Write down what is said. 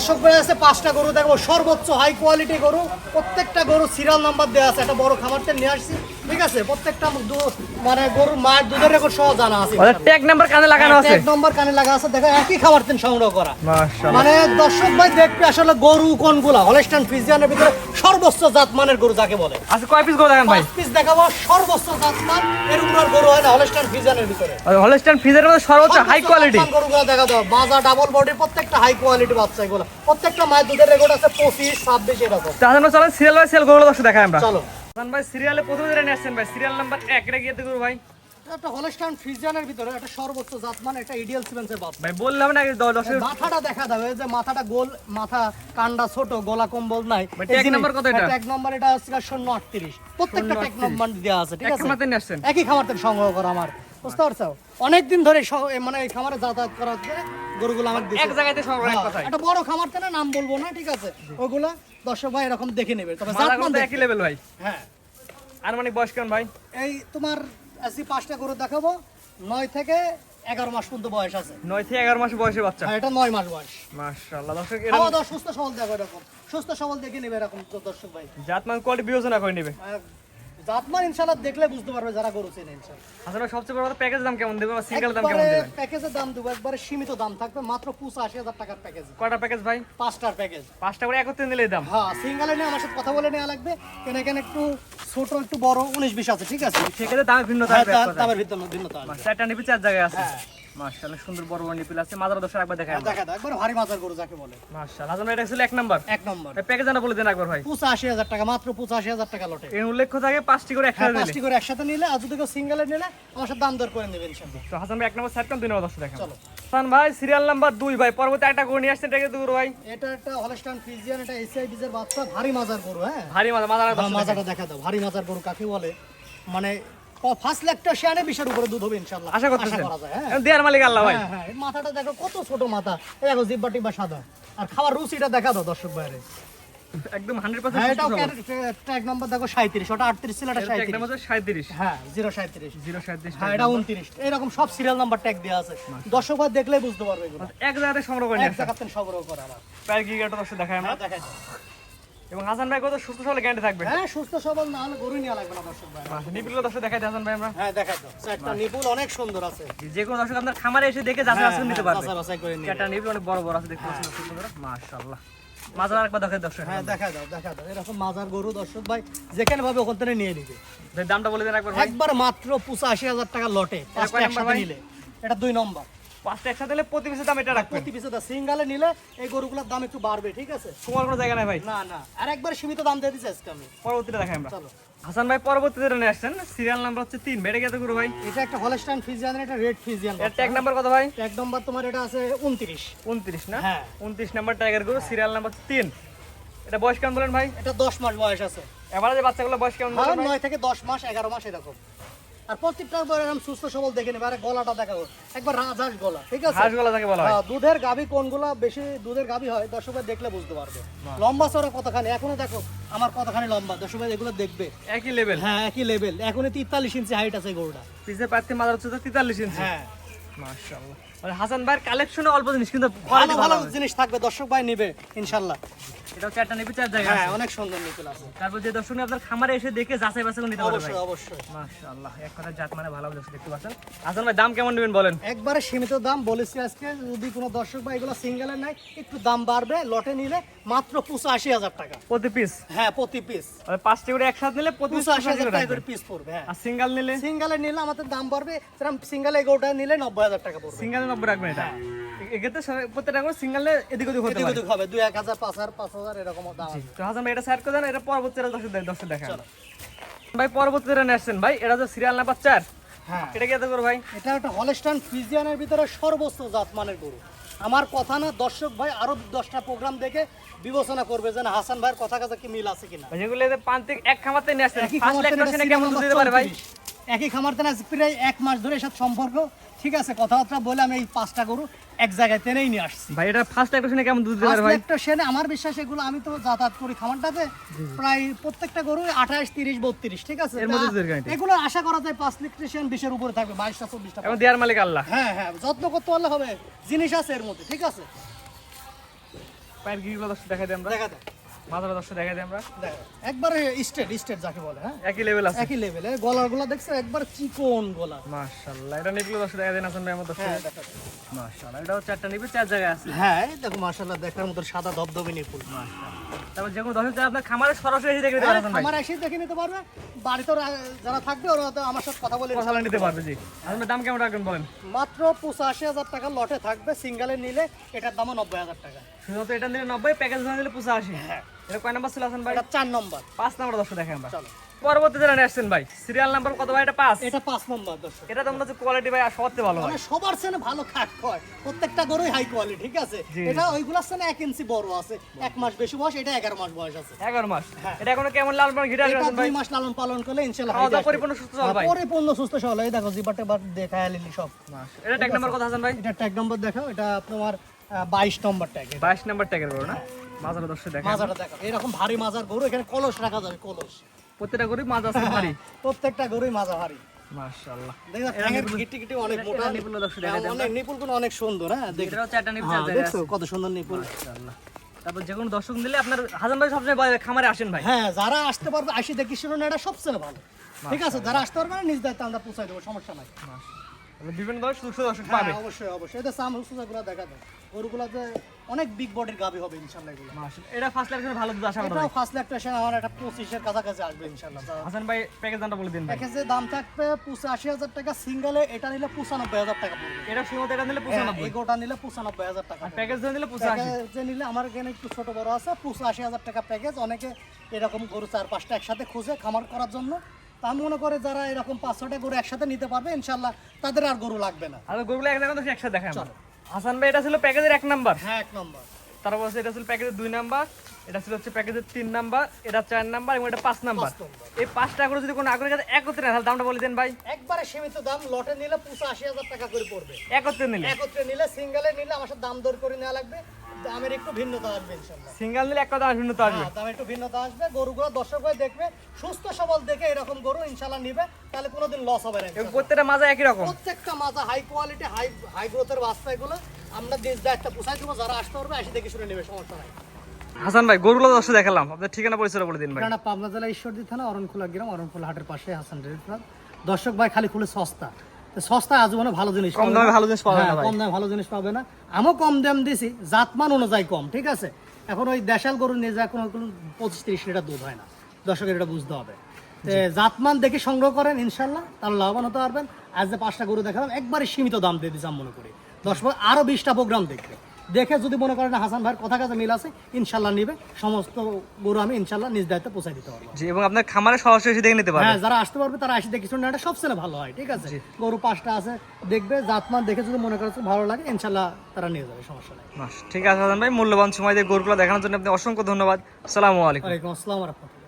দর্শক ভাই, আছে পাঁচটা গরু দেখব। সর্বোচ্চ হাই কোয়ালিটি গরু, প্রত্যেকটা গরু সিরিয়াল নাম্বার দেওয়া আছে। একটা বড় থেকে নিয়ে আসছি। ঠিক আছে প্রত্যেকটা মানে গরুর মায়ের দুধের রেকর্ড সহ জানা আছে। ট্যাগ নাম্বার কানে লাগানো আছে। এক নম্বর কানে লাগা আছে। দেখো একই খাবার তেন সংগ্রহ করা। মাশাআল্লাহ। মানে দর্শক ভাই দেখবে আসলে গরু কোনগুলা? হলেস্টান ফ্রিজিয়ানের ভিতরে সর্বোচ্চ জাতমানের গরু যাকে বলে। আচ্ছা কয় পিস দেখেন ভাই? পিস দেখাবো সর্বোচ্চ এরকম আর গরু হয় না হলেস্টান ফ্রিজিয়ানের ভিতরে। হলস্টাইন মধ্যে সর্বোচ্চ হাই কোয়ালিটি গরুগুলো দেখা দাও মাজা ডাবল বডি প্রত্যেকটা হাই কোয়ালিটি বাচ্চা এগুলো। প্রত্যেকটা মায়ের দুধের রেকর্ড আছে পঁচিশ ছাব্বিশ এরকম। তাহলে চলেন সিরিয়াল বাই সিরিয়াল গরুগুলো দর্শক দেখাই আমরা। চলো। ভাই সিরিয়ালে প্রথমে যেটা নিয়ে আসছেন ভাই। সিরিয়াল নাম্বার এক এটা গিয়ে দেখুন ভাই? একটা হলেস্টান ফ্রিজিয়ানের ভিতরে একটা সর্বোচ্চ জাতমান একটা ইডিয়াল সিমেন্সের বাচ্চা ভাই বললাম না দর্শক মাথাটা দেখা যাবে যে মাথাটা গোল মাথা কান্ডা ছোট গলা কম্বল নাই। কত এটা? ট্যাগ নাম্বার এটা হচ্ছে শূন্য আটত্রিশ। প্রত্যেকটা ট্যাগ নাম্বার দেওয়া আছে ঠিক আছে? খামাতে নিয়ে আসছেন? একই খামার থেকে সংগ্রহ করা আমার। বুঝতে পারছ? অনেকদিন ধরে মানে এই খামারে যাতায়াত করা হচ্ছে গরুগুলো আমার এক জায়গাতে সংগ্রহ এক হ্যাঁ, কথায় একটা বড় খামার থেকে নাম বলব না ঠিক আছে? ওইগুলা দর্শক ভাই এরকম দেখে নেবে। তবে জাতমান একই লেভেল ভাই। হ্যাঁ। আর মানে বয়স কেমন ভাই? এই তোমার আজকে পাঁচটা গরু দেখাবো নয় থেকে এগারো মাস পর্যন্ত বয়স আছে। নয় থেকে এগারো মাস বয়সের বাচ্চা। আর এটা নয় মাস বয়স। মাশাআল্লাহ দর্শক এরকম খাওয়া দাওয়া সুস্থ সবল দেখো এরকম। সুস্থ সবল দেখে নেবে এরকম দর্শক ভাই। জাতমান কোয়ালিটি বিবেচনা করে নেবে। জাতমান ইনশাল্লাহ দেখলে বুঝতে পারবে যারা গরু চেনে ইনশাল্লাহ আসলে সবচেয়ে বড় কথা প্যাকেজ দাম কেমন দেবে বা সিঙ্গেল দাম কেমন দেবে প্যাকেজের দাম দেবো একবারে সীমিত দাম থাকবে মাত্র পঁচাশি হাজার টাকার প্যাকেজ। কয়টা প্যাকেজ ভাই? পাঁচটার প্যাকেজ। পাঁচটা করে একত্রে নিলে দাম। হ্যাঁ সিঙ্গেলে নিয়ে আমার সাথে কথা বলে নেওয়া লাগবে। কেন এখানে একটু ছোট একটু বড় উনিশ বিশ আছে ঠিক আছে? সেক্ষেত্রে দামের ভিন্নতা হ্যাঁ। দামের ভিন্ন ভিন্নতা আসবে। চারটা নিপি চার জায়গায় আছে। হ্যাঁ। মাশাআল্লাহ সুন্দর বড় বড় নিপিল আছে। মাদার একবার দেখায় হ্যাঁ, দেখা দাও একবার ভারী মাজার গরু যাকে বলে। মাশাআল্লাহ এটা ছিল এক নাম্বার। এক নম্বর। প্যাকেজ জানা বলে দেন একবার ভাই। পঁচাশি হাজার টাকা মাত্র পঁচাশি হাজার টাকা লটে। এর উল্লেখ্য থাকে পাঁচটি করে হ্যাঁ একসাথে দিলে পাঁচটি করে একসাথে নিলে আর যদি কেউ সিঙ্গেলে নিলে আমার সাথে দাম দর করে নেবেন ইনশাল্লাহ তো হাসান ভাই এক নম্বর দুই দেখেন। চলো। হাসান ভাই সিরিয়াল নাম্বার দুই ভাই। পরবর্তী একটা করে নিয়ে আসছেন এটাকে দূর ভাই? এটা একটা হলস্টান ফ্রিজিয়ান এটা এসআই বিজের বাচ্চা ভারী মাজার গরু হ্যাঁ? ভারী মাথা মাদার হ্যাঁ, দেখা দাও ভারী মাজার গরু কাকে বলে? মানে ফার্স্ট লেগটা শেয়ারে বিশের উপরে দুধ হবে ইনশাল্লাহ আশা করতেছেন? করা যায় হ্যাঁ। দেয়ার মালিক আল্লাহ ভাই। হ্যাঁ হ্যাঁ মাথাটা দেখো কত ছোট মাথা। এই দেখো জিব্বা টিব্বা সাদা। আর খাওয়ার রুচিটা দেখা দাও দর্শক বাইরে একদম হান্ড্রেড হ্যাঁ এটাও পার্সেন্ট ট্যাগ দেখো সাঁত্রিশ ওটা আটত্রিশ ছিল এটা এক সাঁত্রিশ নম্বর সাঁত্রিশ হ্যাঁ জিরো সাঁত্রিশ জিরো সাঁত্রিশ হ্যাঁ এটা উনত্রিশ। এরকম সব সিরিয়াল নাম্বার ট্যাগ দেওয়া আছে। দর্শক ভাই দেখলেই বুঝতে পারবে এগুলো। এক জায়গাতে সংগ্রহ করে এক জায়গাতে সংগ্রহ করা। আমার দেখায় আমরা। দাও। এবং হাসান ভাই কত সুস্থ সবলে গ্যারান্টি থাকবে? হ্যাঁ সুস্থ সবল না হলে নেওয়া লাগবে না দর্শক ভাই। নিপিলগুলো দর্শক দেখাই হাসান ভাই আমরা। হ্যাঁ দেখাই দাও চারটা নিপুল অনেক সুন্দর আছে। যে কোনো দর্শক আপনার খামারে এসে দেখে যাচাই বাছাই নিতে পারবে। বাছাই বাছাই করে। চারটা নিপিল অনেক বড় বড় আছে দেখতে পাচ্ছেন দর্শক মাশাআল্লাহ। মাজার আরেকবার দেখাই দর্শক। হ্যাঁ দেখা দাও দেখা দাও। এরকম মাজার গরু দর্শক ভাই যেখানে ভাবে ওখান থেকে নিয়ে নিবে। ভাই দামটা বলে দেন একবার ভাই। একবার মাত্র পঁচাশি হাজার টাকা লটে। পাঁচটা একসাথে নিলে। এটা দুই নম্বর। পাঁচটা একসাথে নিলে প্রতি পিসের দাম এটা রাখবেন। প্রতি পিসে সিঙ্গালে নিলে এই গরুগুলোর দাম একটু বাড়বে ঠিক আছে? তোমার কোনো জায়গা নাই ভাই? না না। আর একবার সীমিত দাম দিয়ে দিচ্ছি আজকে আমি। পরবর্তীটা দেখাই আমরা। চলো। হাসান ভাই পরবর্তীতে নিয়ে আসছেন। সিরিয়াল নাম্বার হচ্ছে তিন। বেড়ে গেছে গুরু ভাই। এটা একটা হলস্টাইন ফিজিয়ান এটা রেড ফিজিয়ান এর ট্যাগ নাম্বার কত ভাই? এক নম্বর তোমার এটা আছে উনত্রিশ। উনত্রিশ না? হ্যাঁ। উনত্রিশ নাম্বার টাইগার গুরু সিরিয়াল নাম্বার তিন। এটা বয়স কেমন বলেন ভাই? এটা দশ মাস বয়স আছে। এবারে যে বাচ্চাগুলো বয়স কেমন বলেন ভাই? নয় থেকে দশ মাস এগারো মাস এরকম। আর প্রত্যেকটা পরে এরকম সুস্থ সবল দেখে নেবে। আরে গলাটা দেখাবো। একবার রাজহাঁস গলা ঠিক আছে? হাঁসগুলো যাকে বলা হয়। হ্যাঁ, দুধের গাভী কোনগুলো বেশি দুধের গাভী হয় দর্শকরা দেখলে বুঝতে পারবে। লম্বা চড়া কতখানি? এখনও দেখো আমার কতখানি লম্বা। দর্শকরা এগুলো দেখবে। একই লেভেল হ্যাঁ একই লেভেল এখনই তেতাল্লিশ ইঞ্চি হাইট আছে গরুটা। পিছে প্রার্থী মাদার হচ্ছে তো তেতাল্লিশ ইঞ্চি হ্যাঁ। মাশাআল্লাহ। মানে হাসান ভাইয়ের কালেকশনে অল্প জিনিস কিন্তু ভালো ভালো জিনিস থাকবে দর্শক ভাই নিবে ইনশাল্লাহ। এটা চারটা নিবি চার জায়গা হ্যাঁ অনেক সুন্দর নিপিল আছে। তারপর যে দর্শক আপনার খামারে এসে দেখে যাচাই বাছাই নিতে পারবে অবশ্যই অবশ্যই। মাশাআল্লাহ এক কথা জাত মানে ভালো দর্শক দেখতে পাচ্ছেন? হাসান ভাই দাম কেমন নেবেন বলেন? একবারে সীমিত দাম বলেছি আজকে যদি কোনো দর্শক ভাই এগুলো সিঙ্গেলের নাই একটু দাম বাড়বে লটে নিলে মাত্র পঁচাশি হাজার টাকা। প্রতি পিস হ্যাঁ প্রতি পিস পাঁচটি করে একসাথে নিলে প্রতি পিস পঁচাশি হাজার টাকা করে পিস পড়বে হ্যাঁ। আর সিঙ্গেল নিলে? সিঙ্গেলে নিলে আমাদের দাম বাড়বে সেরকম সিঙ্গেল এগারোটা নিলে নব্বই হাজার টাকা পড়বে। সিঙ্গেল রাখবেন এটা। এক্ষেত্রে প্রত্যেকটা করে সিঙ্গেলে এদিক ওদিক হতে পারে। হবে। দুই এক হাজার পাঁচ হাজার পাঁচ হাজার এরকম দাম তো হাসান ভাই এটা সাইড করে দেন এটা পরবর্তী দর্শক দর্শক দেখা ভাই পরবর্তী নিয়ে আসছেন। ভাই এটা হচ্ছে সিরিয়াল নাম্বার চার। হ্যাঁ। এটা কি এত করো ভাই? এটা একটা হলস্টান ফিজিয়ানের ভিতরে সর্বোচ্চ জাতমানের গরু। আমার কথা না দর্শক ভাই আরও দশটা প্রোগ্রাম দেখে বিবেচনা করবে যে হাসান ভাইয়ের কথা কাছে কি মিল আছে কিনা। যেগুলো এক নিয়ে আসছেন। টাকা কেমন দিতে পারে ভাই? 34 একই খামার থেকে প্রায় এক মাস ধরে এসব সম্পর্ক। ঠিক আছে কথাবার্তা বলে আমি এই পাঁচটা গরু এক জায়গায় টেনেই নিয়ে আসছি। ভাই এটা ফার্স্ট একটা শুনে কেমন দুধ ফার্স্ট ভাই? একটা সেনে আমার বিশ্বাস এগুলো আমি তো যাতায়াত করি খামারটাতে। প্রায় প্রত্যেকটা গরু আঠাশ তিরিশ বত্রিশ ঠিক আছে? এর মধ্যে। এগুলো আশা করা যায় পাঁচ লিটার বিশের উপরে থাকবে বাইশটা চব্বিশটা এখন দেয়ার মালিক আল্লাহ। হ্যাঁ হ্যাঁ যত্ন করতে পারলে হবে জিনিস আছে এর মধ্যে ঠিক আছে? পায়ের গিরিগুলো দেখাই দিই আমরা। দেখা দেয় মাথাটা দর্শক দেখাই দিই আমরা। একবারে স্টেট স্টেট যাকে বলে হ্যাঁ? একই লেভেল আছে। একই লেভেলে গলারগুলা একবার চিকন গলা। মাশাআল্লাহ এটা নিপগুলো দর্শক দেখা দিন হাসান ভাই আমার দর্শক হ্যাঁ। মাশাআল্লাহ এটাও চারটা চার জায়গায় আছে। হ্যাঁ দেখো মাশাআল্লাহ দেখার মতো সাদা ধবধবে নিপুল তারপর যে কোনো দর্শক চাই আপনার খামারে সরাসরি এসে দেখে নিতে পারেন ভাই। আমার এসে দেখে নিতে পারবে। বাড়িতে যারা থাকবে ওরা তো আমার সাথে কথা বলে কথা নিতে পারবে জি। আপনার দাম কেমন রাখবেন বলেন? মাত্র পঁচাশি হাজার টাকা লটে থাকবে সিঙ্গেলে নিলে এটার দামও নব্বই হাজার টাকা। শুধুমাত্র এটা নিলে নব্বই প্যাকেজ নিলে পঁচাশি। হ্যাঁ। এটা কয় নাম্বার ছিল হাসান ভাই? এটা চার নম্বর। পাঁচ নাম্বার দর্শক দেখেন আমরা। চলো। পরবর্তী যারা আসছেন ভাই সিরিয়াল নাম্বার কত ভাই? এটা পাঁচ। এটা পাঁচ নম্বর দর্শক। এটা তো মনে কোয়ালিটি ভাই সবচেয়ে ভালো মানে সবার সেনে ভালো খাট হয়। প্রত্যেকটা গরুই হাই কোয়ালিটি ঠিক আছে? এটা ওইগুলোর সেনে এক ইঞ্চি বড় আছে। এক মাস বেশি বয়স এটা এগারো মাস বয়স আছে। এগারো মাস। হ্যাঁ। এটা এখনও কেমন ভাই? মাস লালন পালন করলে ইনশাল্লাহ খাওয়া দাওয়া পরিপূর্ণ সুস্থ সবল ভাই। হ্যাঁ, পরিপূর্ণ সুস্থ সবল। এই দেখো জিবাটে দেখা লিলি সব। এটা ট্যাগ নাম্বার কত হাসান ভাই? এটা ট্যাগ নম্বর দেখো এটা তোমার বাইশ নম্বর ট্যাগ বাইশ নাম্বার ট্যাগের গরু না? মাজার দর্শক দেখেন। মাজাটা দেখো এরকম ভারী মাজার গরু এখানে কলস রাখা যাবে কলস। প্রত্যেকটা গরু মাছ আছে ভারী। প্রত্যেকটা গরুই মাজা ভারী। মাশাআল্লাহ। দেখো অনেক মোটা। দর্শক হ্যাঁ, দেখা দেন অনেক নিপুল অনেক সুন্দর হ্যাঁ দেখো চারটা নিপুণ হ্যাঁ, চার জায়গায় দেখছ কত সুন্দর নিপুল। মাশাআল্লাহ। তারপর যে কোনো দর্শক নিলে আপনার হাসান ভাই সবসময় খামারে আসেন ভাই। হ্যাঁ যারা আসতে পারবে আসি দেখি শুনুন এটা সবচেয়ে ভালো। ঠিক আছে যারা আসতে পারবে না নিজ দায়িত্বে আমরা পৌঁছাই দেবো সমস্যা নাই। বিভিন্ন ধরনের সুস্থ দর্শক হ্যাঁ পাবে। অবশ্যই অবশ্যই। এটা সাম হুসুজাগুলো দেখা দেয় গরুগুলোতে অনেক বিগ বডির গাবি হবে ইনশাল্লাহ এগুলো। মাশাআল্লাহ। এটা ফার্স্ট ভালো দুধ আশা করা যায় ফার্স্ট আমার একটা পঁচিশের কাছাকাছি আসবে ইনশাল্লাহ। হাসান ভাই প্যাকেজ দামটা বলে দিন ভাই। প্যাকেজের দাম থাকবে পঁচাশি হাজার টাকা সিঙ্গেলে এটা নিলে পঁচানব্বই হাজার টাকা পড়বে। এটা শুধুমাত্র এটা নিলে পঁচানব্বই। এগোটা নিলে পঁচানব্বই হাজার টাকা আর প্যাকেজ ধরে নিলে পঁচাশি। প্যাকেজে নিলে আমার এখানে একটু ছোট বড় আছে পঁচাশি হাজার টাকা প্যাকেজ অনেকে এরকম গরু চার পাঁচটা একসাথে খুঁজে খামার করার জন্য। আমি মনে করে যারা এরকম পাঁচ ছটা গরু একসাথে নিতে পারবে ইনশাল্লাহ তাদের আর গরু লাগবে না। আর গরুগুলো একসাথে দেখায় আমরা। হাসান ভাই এটা ছিল প্যাকেজের এক নাম্বার। হ্যাঁ এক নাম্বার। তারপর বলছে এটা ছিল প্যাকেজের দুই নাম্বার এটা ছিল হচ্ছে প্যাকেজের তিন নাম্বার এটা চার নাম্বার এবং এটা পাঁচ নাম্বার। এই পাঁচটা করে যদি কোনো আগ্রহী কাছে একত্রে তাহলে দামটা বলে দেন ভাই। একবারে সীমিত দাম লটে নিলে পঁচাশি হাজার টাকা করে পড়বে। একত্রে নিলে। একত্রে নিলে সিঙ্গেলে নিলে আমার সাথে দাম দর করে নেওয়া লাগবে। দামের একটু ভিন্নতা আসবে ইনশাল্লাহ সিঙ্গেল নিলে এক কথা ভিন্নতা আসবে। হ্যাঁ দামের একটু ভিন্নতা আসবে। গরুগুলো দর্শক হয়ে দেখবে সুস্থ সবল দেখে এরকম গরু ইনশাল্লাহ নিবে তাহলে কোনোদিন লস হবে না প্রত্যেকটা মাজা একই রকম। প্রত্যেকটা মাথা হাই কোয়ালিটি হাই হাই গ্রোথের বাচ্চা এগুলো আমরা দেশ দায়িত্ব পোষাই দেবো যারা আসতে পারবে এসে দেখে শুনে নেবে সমস্যা নাই। হাসান ভাই গরুগুলো দর্শক দেখালাম। আপনার ঠিকানা পরিচয় বলে দিন ভাই। ঠিকানা পাবনা জেলা ঈশ্বরদী থানা অরণখোলা গ্রাম অরণখোলা হাটের পাশে হাসান ডেয়ারি দর্শক ভাই খালি খুলে সস্তা। সস্তায় আজীবনে ভালো জিনিস কম দামে ভালো জিনিস পাবে না হ্যাঁ, কম দামে ভালো জিনিস পাবে না। আমিও কম দাম দিছি জাতমান অনুযায়ী কম ঠিক আছে? এখন ওই দেশাল গরু নিয়ে যায় কোনো কোনো পঁচিশ তিরিশ লিটার দুধ হয় না। দর্শকের এটা বুঝতে হবে। জাতমান দেখে সংগ্রহ করেন ইনশাল্লাহ তাহলে লাভবান হতে পারবেন। আজ যে পাঁচটা গরু দেখালাম একবারে সীমিত দাম দিয়ে দিচ্ছি আমি মনে করি। দশ আরও আরও বিশটা প্রোগ্রাম দেখবে। দেখে যদি মনে করেন হাসান ভাইয়ের কথা কাছে মিল আছে ইনশাল্লাহ নিবে। সমস্ত গরু আমি ইনশাল্লাহ নিজ দায়িত্বে পৌঁছে দিতে পারব। জি এবং আপনার খামারে সরাসরি এসে দেখে নিতে পারবেন। হ্যাঁ যারা আসতে পারবে তারা আসি দেখে শুনে এটা সবচেয়ে ভালো হয় ঠিক আছে? গরু পাঁচটা আছে দেখবে জাতমান দেখে যদি মনে করছে ভালো লাগে ইনশাল্লাহ তারা নিয়ে যাবে সমস্যা নেই। ঠিক আছে হাসান ভাই মূল্যবান সময় দিয়ে গরুগুলো দেখানোর জন্য আপনি অসংখ্য ধন্যবাদ। আসসালামু আলাইকুম। ওয়ালাইকুম আসসালাম রহমতুল্লাহ।